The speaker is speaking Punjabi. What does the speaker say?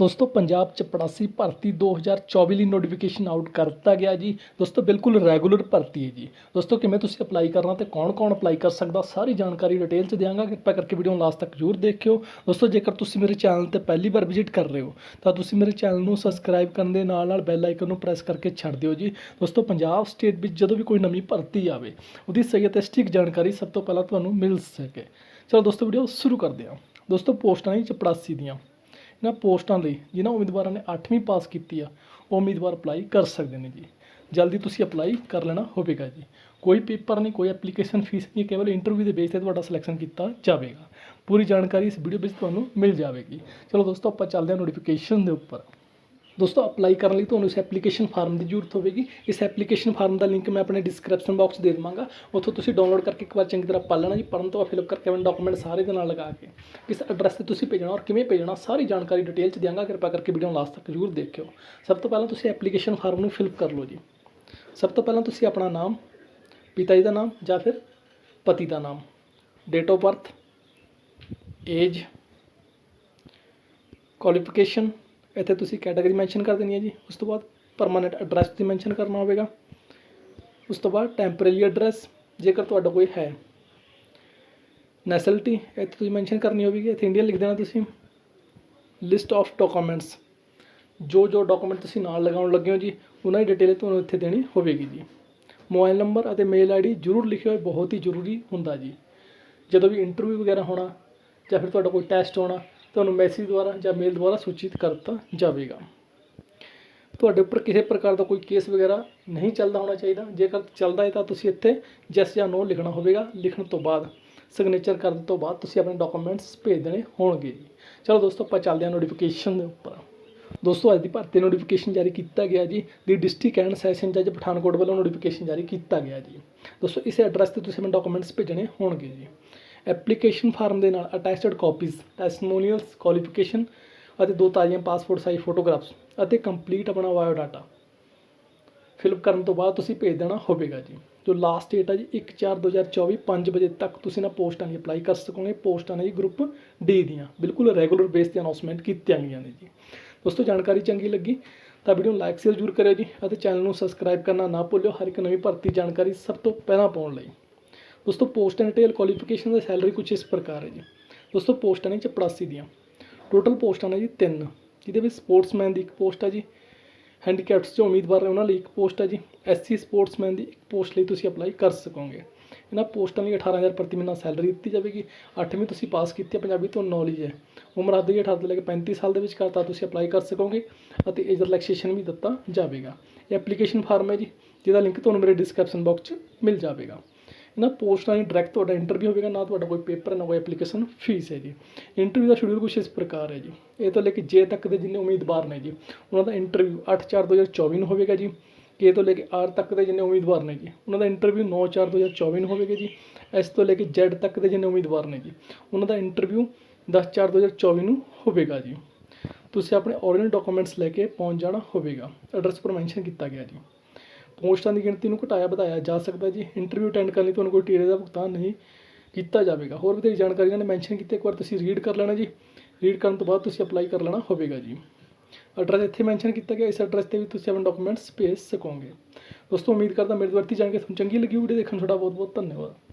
ਦੋਸਤੋ, ਪੰਜਾਬ ਚਪੜਾਸੀ ਭਰਤੀ 2024 ਲਈ ਨੋਟੀਫਿਕੇਸ਼ਨ ਆਊਟ ਕਰ ਦਿੱਤਾ ਗਿਆ ਜੀ। ਦੋਸਤੋ, ਬਿਲਕੁਲ ਰੈਗੂਲਰ ਭਰਤੀ ਹੈ ਜੀ। ਦੋਸਤੋ, ਕਿਵੇਂ ਤੁਸੀਂ ਅਪਲਾਈ ਕਰਨਾ ਤੇ ਕੌਣ-ਕੌਣ ਅਪਲਾਈ ਕਰ ਸਕਦਾ, ਸਾਰੀ ਜਾਣਕਾਰੀ ਡਿਟੇਲ ਚ ਦਿਆਂਗਾ। ਕਿਰਪਾ ਕਰਕੇ ਵੀਡੀਓ ਨੂੰ ਲਾਸਟ ਤੱਕ ਜ਼ਰੂਰ ਦੇਖਿਓ। ਦੋਸਤੋ, ਜੇਕਰ ਤੁਸੀਂ ਮੇਰੇ ਚੈਨਲ ਤੇ ਪਹਿਲੀ ਵਾਰ ਵਿਜ਼ਿਟ ਕਰ ਰਹੇ ਹੋ, ਤਾਂ ਤੁਸੀਂ ਮੇਰੇ ਚੈਨਲ ਨੂੰ ਸਬਸਕ੍ਰਾਈਬ ਕਰਨ ਦੇ ਨਾਲ ਨਾਲ ਬੈਲ ਆਈਕਨ ਨੂੰ ਪ੍ਰੈਸ ਕਰਕੇ ਛੱਡ ਦਿਓ ਜੀ। ਦੋਸਤੋ, ਪੰਜਾਬ ਸਟੇਟ ਵਿੱਚ ਜਦੋਂ ਵੀ ਕੋਈ ਨਵੀਂ ਭਰਤੀ ਆਵੇ, ਉਹਦੀ ਸਹੀ ਅਤੇ ਸਟਿਕ ਜਾਣਕਾਰੀ ਸਭ ਤੋਂ ਪਹਿਲਾਂ ਤੁਹਾਨੂੰ ਮਿਲ ਸਕੇ। ਚਲੋ ਦੋਸਤੋ ਵੀਡੀਓ ਸ਼ੁਰੂ ਕਰਦੇ ਹਾਂ। ਦੋਸਤੋ, ਪੋਸਟਾਂ ਨੇ ਚਪੜਾਸੀ ਦੀਆਂ। ਇਹਨਾਂ ਪੋਸਟਾਂ ਲਈ ਜਿਨ੍ਹਾਂ ਉਮੀਦਵਾਰਾਂ ਨੇ 8ਵੀਂ ਪਾਸ ਕੀਤੀ ਆ, ਉਹ ਉਮੀਦਵਾਰ ਅਪਲਾਈ ਕਰ ਸਕਦੇ ਨੇ ਜੀ। ਜਲਦੀ ਤੁਸੀਂ ਅਪਲਾਈ ਕਰ ਲੈਣਾ ਹੋਵੇਗਾ ਜੀ। ਕੋਈ ਪੇਪਰ ਨਹੀਂ, ਕੋਈ ਐਪਲੀਕੇਸ਼ਨ ਫੀਸ ਨਹੀਂ, ਕੇਵਲ ਇੰਟਰਵਿਊ ਦੇ ਬੇਸ ਤੇ ਤੁਹਾਡਾ ਸਿਲੈਕਸ਼ਨ ਕੀਤਾ ਜਾਵੇਗਾ। ਪੂਰੀ ਜਾਣਕਾਰੀ ਇਸ ਵੀਡੀਓ ਵਿੱਚ ਤੁਹਾਨੂੰ ਮਿਲ ਜਾਵੇਗੀ। ਚਲੋ ਦੋਸਤੋ, ਆਪਾਂ ਚੱਲਦੇ ਹਾਂ ਨੋਟੀਫਿਕੇਸ਼ਨ ਦੇ ਉੱਪਰ। ਦੋਸਤੋ ਅਪਲਾਈ ਕਰਨ ਲਈ ਤੁਹਾਨੂੰ ਇਸ ਐਪਲੀਕੇਸ਼ਨ ਫਾਰਮ ਦੀ ਜ਼ਰੂਰਤ ਹੋਵੇਗੀ। ਇਸ ਐਪਲੀਕੇਸ਼ਨ ਫਾਰਮ ਦਾ ਲਿੰਕ ਮੈਂ ਆਪਣੇ ਡਿਸਕ੍ਰਿਪਸ਼ਨ ਬਾਕਸ ਦੇ ਦੇਵਾਂਗਾ। ਉੱਥੋਂ ਤੁਸੀਂ ਡਾਊਨਲੋਡ ਕਰਕੇ ਇੱਕ ਵਾਰ ਚੰਗੀ ਤਰ੍ਹਾਂ ਪੜ੍ਹ ਲੈਣਾ ਜੀ। ਪੜ੍ਹਨ ਤੋਂ ਬਾਅਦ ਫਿਲਅਪ ਕਰਕੇ ਆਪਣੇ ਡਾਕੂਮੈਂਟ ਸਾਰੇ ਦੇ ਨਾਲ ਲਗਾ ਕੇ ਕਿਸ ਐਡਰੈਸ ਤੇ ਤੁਸੀਂ ਭੇਜਣਾ ਔਰ ਕਿਵੇਂ ਭੇਜਣਾ ਸਾਰੀ ਜਾਣਕਾਰੀ ਡਿਟੇਲ ਚ ਦਿਆਂਗਾ। ਕਿਰਪਾ ਕਰਕੇ ਵੀਡੀਓ ਨੂੰ ਲਾਸਟ ਤੱਕ ਜ਼ਰੂਰ ਦੇਖਿਓ। ਸਭ ਤੋਂ ਪਹਿਲਾਂ ਤੁਸੀਂ ਐਪਲੀਕੇਸ਼ਨ ਫਾਰਮ ਨੂੰ ਫਿਲਅਪ ਕਰ ਲਓ ਜੀ। ਸਭ ਤੋਂ ਪਹਿਲਾਂ ਤੁਸੀਂ ਆਪਣਾ ਨਾਮ, ਪਿਤਾ ਜੀ ਦਾ ਨਾਮ ਜਾਂ ਫਿਰ ਪਤੀ ਦਾ ਨਾਮ date of birth age qualification ਇੱਥੇ ਤੁਸੀਂ ਕੈਟਾਗਰੀ ਮੈਂਸ਼ਨ ਕਰ ਦੇਣੀ ਹੈ ਜੀ। ਉਸ ਤੋਂ ਬਾਅਦ ਪਰਮਾਨੈਂਟ ਐਡਰੈਸ ਤੁਸੀਂ ਮੈਂਸ਼ਨ ਕਰਨਾ ਹੋਵੇਗਾ। ਉਸ ਤੋਂ ਬਾਅਦ ਟੈਂਪਰੇਰੀ ਐਡਰੈਸ ਜੇਕਰ ਤੁਹਾਡਾ ਕੋਈ ਹੈ। ਨੈਸ਼ਨੈਲਿਟੀ ਇੱਥੇ ਤੁਸੀਂ ਮੈਂਸ਼ਨ ਕਰਨੀ ਹੋਵੇਗੀ। ਇੱਥੇ ਇੰਡੀਅਨ ਲਿਖ ਦੇਣਾ ਤੁਸੀਂ। ਲਿਸਟ ਆਫ ਡਾਕੂਮੈਂਟਸ ਜੋ ਜੋ ਡਾਕੂਮੈਂਟ ਤੁਸੀਂ ਨਾਲ ਲਗਾਉਣ ਲੱਗੇ ਹੋ ਜੀ, ਉਹਨਾਂ ਦੀ ਡਿਟੇਲ ਤੁਹਾਨੂੰ ਇੱਥੇ ਦੇਣੀ ਹੋਵੇਗੀ ਜੀ। ਮੋਬਾਈਲ ਨੰਬਰ ਅਤੇ ਮੇਲ ਆਈਡੀ ਜ਼ਰੂਰ ਲਿਖਿਓ, ਇਹ ਬਹੁਤ ਹੀ ਜ਼ਰੂਰੀ ਹੁੰਦਾ ਜੀ। ਜਦੋਂ ਵੀ ਇੰਟਰਵਿਊ ਵਗੈਰਾ ਹੋਣਾ ਜਾਂ ਫਿਰ ਤੁਹਾਡਾ ਕੋਈ ਟੈਸਟ ਹੋਣਾ ਤੁਹਾਨੂੰ ਮੈਸੇਜ ਦੁਆਰਾ ਜਾਂ ਮੇਲ ਦੁਆਰਾ ਸੂਚਿਤ ਕਰ ਦਿੱਤਾ ਜਾਵੇਗਾ। ਤੁਹਾਡੇ ਉੱਪਰ ਕਿਸੇ ਪ੍ਰਕਾਰ ਦਾ ਕੋਈ ਕੇਸ ਵਗੈਰਾ ਨਹੀਂ ਚੱਲਦਾ ਹੋਣਾ ਚਾਹੀਦਾ। ਜੇਕਰ ਚੱਲਦਾ ਹੈ ਤਾਂ ਤੁਸੀਂ ਇੱਥੇ ਜੈਸ ਜਾਂ ਨੋ ਲਿਖਣਾ ਹੋਵੇਗਾ। ਲਿਖਣ ਤੋਂ ਬਾਅਦ ਸਿਗਨੇਚਰ ਕਰਨ ਤੋਂ ਬਾਅਦ ਤੁਸੀਂ ਆਪਣੇ ਡਾਕੂਮੈਂਟਸ ਭੇਜ ਦੇਣੇ ਹੋਣਗੇ। ਜੀ ਚਲੋ ਦੋਸਤੋ, ਆਪਾਂ ਚੱਲਦੇ ਹਾਂ ਨੋਟੀਫਿਕੇਸ਼ਨ ਦੇ ਉੱਪਰ। ਦੋਸਤੋ, ਅੱਜ ਦੀ ਭਰਤੀ ਨੋਟੀਫਿਕੇਸ਼ਨ ਜਾਰੀ ਕੀਤਾ ਗਿਆ ਜੀ। ਦੀ ਡਿਸਟ੍ਰਿਕਟ ਐਂਡ ਸੈਸ਼ਨ ਜੱਜ ਪਠਾਨਕੋਟ ਵੱਲੋਂ ਨੋਟੀਫਿਕੇਸ਼ਨ ਜਾਰੀ ਕੀਤਾ ਗਿਆ ਜੀ। ਦੋਸਤੋ, ਇਸ ਐਡਰੈਸ ਤੇ ਤੁਸੀਂ ਆਪਣੇ ਡਾਕੂਮੈਂਟਸ ਭੇਜਣੇ ਹੋਣਗੇ ਜੀ। ਐਪਲੀਕੇਸ਼ਨ ਫਾਰਮ ਦੇ ਨਾਲ ਅਟੈਚਡ ਕਾਪੀਜ਼ ਟੈਸਟਮੋਨੀਅਲਸ ਕੁਆਲੀਫਿਕੇਸ਼ਨ ਅਤੇ ਦੋ ਤਾਜ਼ੀਆਂ ਪਾਸਪੋਰਟ ਸਾਈਜ਼ ਫੋਟੋਗ੍ਰਾਫਸ ਅਤੇ ਕੰਪਲੀਟ ਆਪਣਾ ਬਾਇਓ ਡਾਟਾ ਫਿਲਅਪ ਕਰਨ ਤੋਂ ਬਾਅਦ ਤੁਸੀਂ ਭੇਜ ਦੇਣਾ ਹੋਵੇਗਾ ਜੀ। ਜੋ ਲਾਸਟ ਡੇਟ ਹੈ ਜੀ 1/4/2024 5 ਵਜੇ ਤੱਕ ਤੁਸੀਂ ਨਾ ਪੋਸਟਾਂ ਲਈ ਅਪਲਾਈ ਕਰ ਸਕੋਗੇ। ਪੋਸਟਾਂ ਨੇ ਜੀ ਗਰੁੱਪ ਡੀ ਦੀਆਂ, ਬਿਲਕੁਲ ਰੈਗੂਲਰ ਬੇਸ ਤੇ ਅਨਾਉਂਸਮੈਂਟ ਕੀਤੀਆਂ ਗਈਆਂ ਨੇ ਜੀ। ਦੋਸਤੋ, ਜਾਣਕਾਰੀ ਚੰਗੀ ਲੱਗੀ ਤਾਂ ਵੀਡੀਓ ਨੂੰ ਲਾਈਕ ਸ਼ੇਅਰ ਜ਼ਰੂਰ ਕਰਿਓ ਜੀ ਅਤੇ ਚੈਨਲ ਨੂੰ ਸਬਸਕ੍ਰਾਈਬ ਕਰਨਾ ਨਾ ਭੁੱਲਿਓ। ਹਰ ਇੱਕ ਨਵੀਂ ਭਰਤੀ ਜਾਣਕਾਰੀ ਸਭ ਤੋਂ ਪਹਿਲਾਂ ਪਾਉਣ ਲਈ। ਦੋਸਤੋ ਪੋਸਟ ਐਂਡ ਡਿਟੇਲ ਕੁਆਲੀਫਿਕੇਸ਼ਨ ਦਾ ਸੈਲਰੀ ਕੁਝ ਇਸ ਪ੍ਰਕਾਰ ਹੈ ਜੀ। ਦੋਸਤੋ, ਪੋਸਟਾਂ ਨੇ ਚਪੜਾਸੀ ਦੀਆਂ। ਟੋਟਲ ਪੋਸਟਾਂ ਨੇ ਜੀ ਤਿੰਨ। ਜਿਹਦੇ ਵਿੱਚ ਸਪੋਰਟਸਮੈਨ ਦੀ ਇੱਕ ਪੋਸਟ ਹੈ ਜੀ। ਹੈਂਡੀਕੈਪਟਸ ਜੋ ਉਮੀਦਵਾਰ ਨੇ ਉਹਨਾਂ ਲਈ ਇੱਕ ਪੋਸਟ ਹੈ ਜੀ। ਐਸਸੀ ਸਪੋਰਟਸਮੈਨ ਦੀ ਇੱਕ ਪੋਸਟ ਲਈ ਤੁਸੀਂ ਅਪਲਾਈ ਕਰ ਸਕੋਗੇ। ਇਹਨਾਂ ਪੋਸਟਾਂ ਲਈ 18000 ਪ੍ਰਤੀ ਮਹੀਨਾ ਸੈਲਰੀ ਦਿੱਤੀ ਜਾਵੇਗੀ। 8ਵੀਂ ਤੁਸੀਂ ਪਾਸ ਕੀਤੀ ਹੈ, ਪੰਜਾਬੀ ਤੋਂ ਨੌਲੇਜ ਹੈ। ਉਮਰ ਹੱਦ ਜੀ 18 ਤੋਂ ਲੈ ਕੇ 35 ਸਾਲ ਦੇ ਵਿੱਚ ਕਰਤਾ ਤੁਸੀਂ ਅਪਲਾਈ ਕਰ ਸਕੋਗੇ ਅਤੇ ਏਜ ਰਿਲੈਕਸੇਸ਼ਨ ਵੀ ਦਿੱਤਾ ਜਾਵੇਗਾ। ਇਹ ਐਪਲੀਕੇਸ਼ਨ ਫਾਰਮ ਹੈ ਜੀ, ਜਿਹਦਾ ਲਿੰਕ ਤੁਹਾਨੂੰ ਮੇਰੇ ਡਿਸਕ੍ਰਿਪਸ਼ਨ ਬਾਕਸ 'ਚ ਮਿਲ ਜਾਵੇਗਾ। ਇਹਨਾਂ ਪੋਸਟਾਂ ਲਈ ਡਾਇਰੈਕਟ ਤੁਹਾਡਾ ਇੰਟਰਵਿਊ ਹੋਵੇਗਾ, ਨਾ ਤੁਹਾਡਾ ਕੋਈ ਪੇਪਰ ਨਾ ਕੋਈ ਐਪਲੀਕੇਸ਼ਨ ਫੀਸ ਹੈ ਜੀ। ਇੰਟਰਵਿਊ ਦਾ ਸ਼ਡਿਊਲ ਕੁਝ ਇਸ ਪ੍ਰਕਾਰ ਹੈ ਜੀ। ਇਹ ਤੋਂ ਲੈ ਕੇ ਜੇ ਤੱਕ ਦੇ ਜਿੰਨੇ ਉਮੀਦਵਾਰ ਨੇ ਜੀ, ਉਹਨਾਂ ਦਾ ਇੰਟਰਵਿਊ 8/4/2024 ਨੂੰ ਹੋਵੇਗਾ ਜੀ ਕੇ ਤੋਂ ਲੈ ਕੇ ਆਰ ਤੱਕ ਦੇ ਜਿੰਨੇ ਉਮੀਦਵਾਰ ਨੇ ਜੀ, ਉਹਨਾਂ ਦਾ ਇੰਟਰਵਿਊ 9/4/2024 ਨੂੰ ਹੋਵੇਗਾ ਜੀ ਐਸ ਤੋਂ ਲੈ ਕੇ ਜ਼ੈਡ ਤੱਕ ਦੇ ਜਿੰਨੇ ਉਮੀਦਵਾਰ ਨੇ ਜੀ, ਉਹਨਾਂ ਦਾ ਇੰਟਰਵਿਊ 10/4/2024 ਨੂੰ ਹੋਵੇਗਾ ਜੀ। ਤੁਸੀਂ ਆਪਣੇ ਓਰੀਜਨਲ ਡਾਕੂਮੈਂਟਸ ਲੈ ਕੇ ਪਹੁੰਚ ਜਾਣਾ ਹੋਵੇਗਾ। ਐਡਰੈਸ ਪਰ ਮੈਂਸ਼ਨ ਕੀਤਾ ਗਿਆ ਜੀ। ਪੋਸਟਾਂ ਦੀ ਗਿਣਤੀ ਨੂੰ ਘਟਾਇਆ ਵਧਾਇਆ ਜਾ ਸਕਦਾ ਜੀ। ਇੰਟਰਵਿਊ ਅਟੈਂਡ ਕਰਨ ਲਈ ਤੁਹਾਨੂੰ ਕੋਈ ਟੀਰੇ ਦਾ ਭੁਗਤਾਨ ਨਹੀਂ ਕੀਤਾ ਜਾਵੇਗਾ। ਹੋਰ ਵਧੇਰੇ ਜਾਣਕਾਰੀ ਇਹਨਾਂ ਨੇ ਮੈਂਸ਼ਨ ਕੀਤੀ, ਇੱਕ ਵਾਰ ਤੁਸੀਂ ਰੀਡ ਕਰ ਲੈਣਾ ਜੀ। ਰੀਡ ਕਰਨ ਤੋਂ ਬਾਅਦ ਤੁਸੀਂ ਅਪਲਾਈ ਕਰ ਲੈਣਾ ਹੋਵੇਗਾ ਜੀ। ਐਡਰੈਸ ਇੱਥੇ ਮੈਂਸ਼ਨ ਕੀਤਾ ਗਿਆ, ਇਸ ਐਡਰੈਸ ਤੇ ਵੀ ਤੁਸੀਂ ਆਪਣੇ ਡਾਕੂਮੈਂਟਸ ਭੇਜ ਸਕੋਗੇ। ਦੋਸਤੋ, ਉਮੀਦ ਕਰਦਾ ਮੇਰੀ ਵਰਤੀ ਜਾਣਕਾਰੀ ਤੁਹਾਨੂੰ ਚੰਗੀ ਲੱਗੀ ਵੀਡੀਓ ਦੇਖਣ ਤੁਹਾਡਾ ਬਹੁਤ ਬਹੁਤ ਧੰਨਵਾਦ।